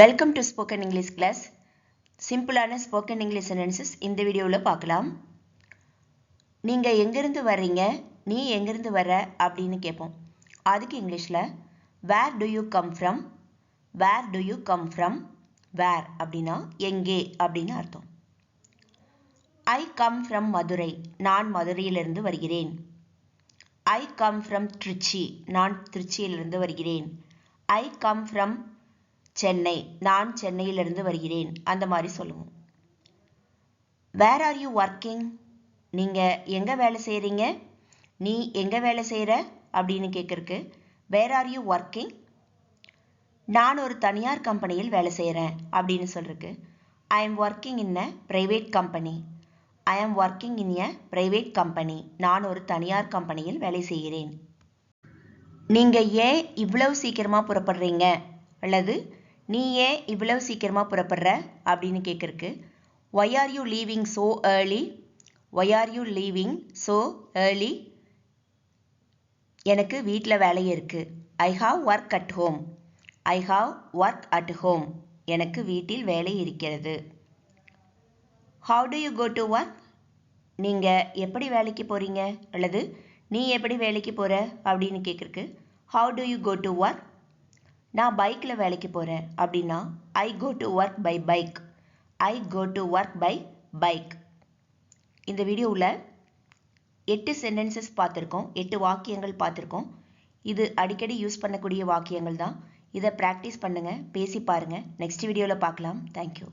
Welcome to spoken English class சிம்பிளான spoken English sentences இந்த வீடியோவில் பார்க்கலாம். நீங்கள் எங்கேருந்து வர்றீங்க? நீ எங்கேருந்து வர அப்படின்னு கேட்போம் அதுக்கு இங்கிலீஷில் where do you come from where do you come from where அப்படின்னா எங்கே? அப்படின்னு அர்த்தம். ஐ கம் ஃப்ரம் மதுரை நான் மதுரையிலிருந்து வருகிறேன். ஐ கம் ஃப்ரம் திருச்சி நான் திருச்சியிலிருந்து வருகிறேன். I come from Chennai. நான் சென்னையிலிருந்து வருகிறேன். அந்த மாதிரி சொல்லுவோம். வேர் ஆர் யூ ஒர்க்கிங் நீங்கள் எங்கே வேலை செய்கிறீங்க நீ எங்கே வேலை செய்கிற அப்படின்னு கேட்குறக்கு வேர் ஆர் யூ ஒர்க்கிங் நான் ஒரு தனியார் கம்பெனியில் வேலை செய்கிறேன் அப்படின்னு சொல்கிறக்கு I am working in a private company I am working in a private company நான் ஒரு தனியார் கம்பெனியில் வேலை செய்கிறேன். நீங்கள் ஏன் இவ்வளவு சீக்கிரமாக புறப்படுறீங்க? அல்லது நீ ஏன் இவ்வளவு சீக்கிரமாக புறப்படுற? அப்படின்னு கேட்குறக்கு why are you leaving so early why are you leaving so early எனக்கு வீட்டில் வேலை இருக்குது I have work at home I have work at home எனக்கு வீட்டில் வேலை இருக்கிறது. How do you go to work நீங்கள் எப்படி வேலைக்கு போகிறீங்க அல்லது நீ எப்படி வேலைக்கு போகிற அப்படின்னு கேட்குறக்கு how do you go to work நான் பைக்கில் வேலைக்கு போகிறேன் அப்படின்னா I go to work by bike I go to work by bike இந்த வீடியோவில் எட்டு சென்டென்சஸ் பார்த்துருக்கோம் எட்டு வாக்கியங்கள் பார்த்துருக்கோம். இது அடிக்கடி யூஸ் பண்ணக்கூடிய வாக்கியங்கள் தான். இதை ப்ராக்டிஸ் பண்ணுங்கள் பேசி பாருங்கள் நெக்ஸ்ட் வீடியோவில் பார்க்கலாம். தேங்க்யூ